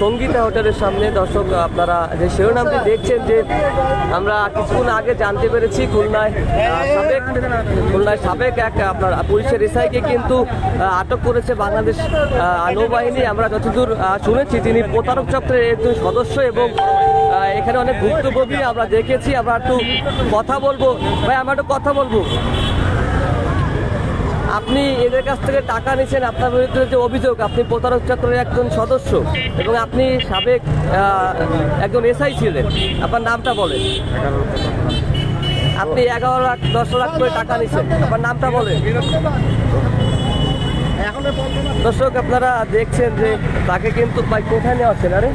সঙ্গীতা হোটেলের সামনে। দর্শক, আপনারা যে শিরোনামটি দেখছেন যে আমরা কিছুক্ষণ আগে জানতে পেরেছি খুলনায় সাবেক খুলনায় সাবেক এক, আপনার পুলিশের এসআইকে কিন্তু আটক করেছে বাংলাদেশ নৌবাহিনী। আমরা যতদূর শুনেছি তিনি প্রতারক চক্রের একজন সদস্য এবং এখানে অনেক ভুক্তভোগী আমরা দেখেছি। আমরা একটু কথা বলব। ভাই, আমরা একটু কথা বলব। আপনি এদের কাছ থেকে টাকা নিছেন আপনার বিরুদ্ধে যে অভিযোগ, আপনি প্রতারক চক্রের একজন সদস্য এবং আপনি সাবেক একজন এসআই ছিলেন, আপনার নামটা বলেন। আপনি এগারো লাখ, দশ লাখ করে টাকা নিছেন আপনার নামটা বলেন। দর্শক, আপনারা দেখছেন যে তাকে কিন্তু কোথায় নেওয়া হচ্ছে না রে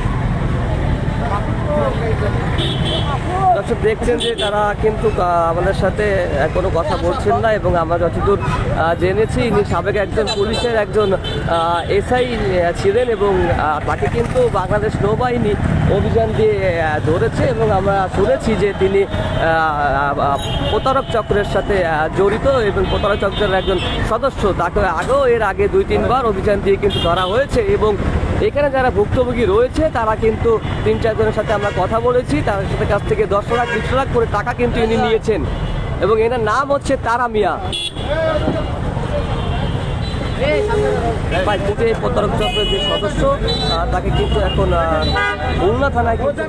দর্শক দেখছেন যে তারা কিন্তু আমাদের সাথে কোনো কথা বলছেন না এবং আমরা যতদূর জেনেছি, ইনি সাবেক একজন পুলিশের একজন এসআই ছিলেন এবং তাকে কিন্তু বাংলাদেশ নৌবাহিনী অভিযান দিয়ে ধরেছে এবং আমরা শুনেছি যে তিনি প্রতারক চক্রের সাথে জড়িত এবং প্রতারক চক্রের একজন সদস্য। তাকে আগেও এর আগে দুই, তিনবার অভিযান দিয়ে কিন্তু ধরা হয়েছে এবং এখানে যারা ভুক্তভোগী রয়েছে, তারা কিন্তু তিন, চারজনের সাথে আমরা কথা বলেছি, তাদের সাথে কাছ থেকে দশ লাখ বিশ লাখ করে টাকা কিন্তু ইনি নিয়েছেন। এবং এনার নাম হচ্ছে তারা মিয়া। যে প্রতারক চক্রের যে সদস্য তাকে কিন্তু এখন খুলনা থানায় কিন্তু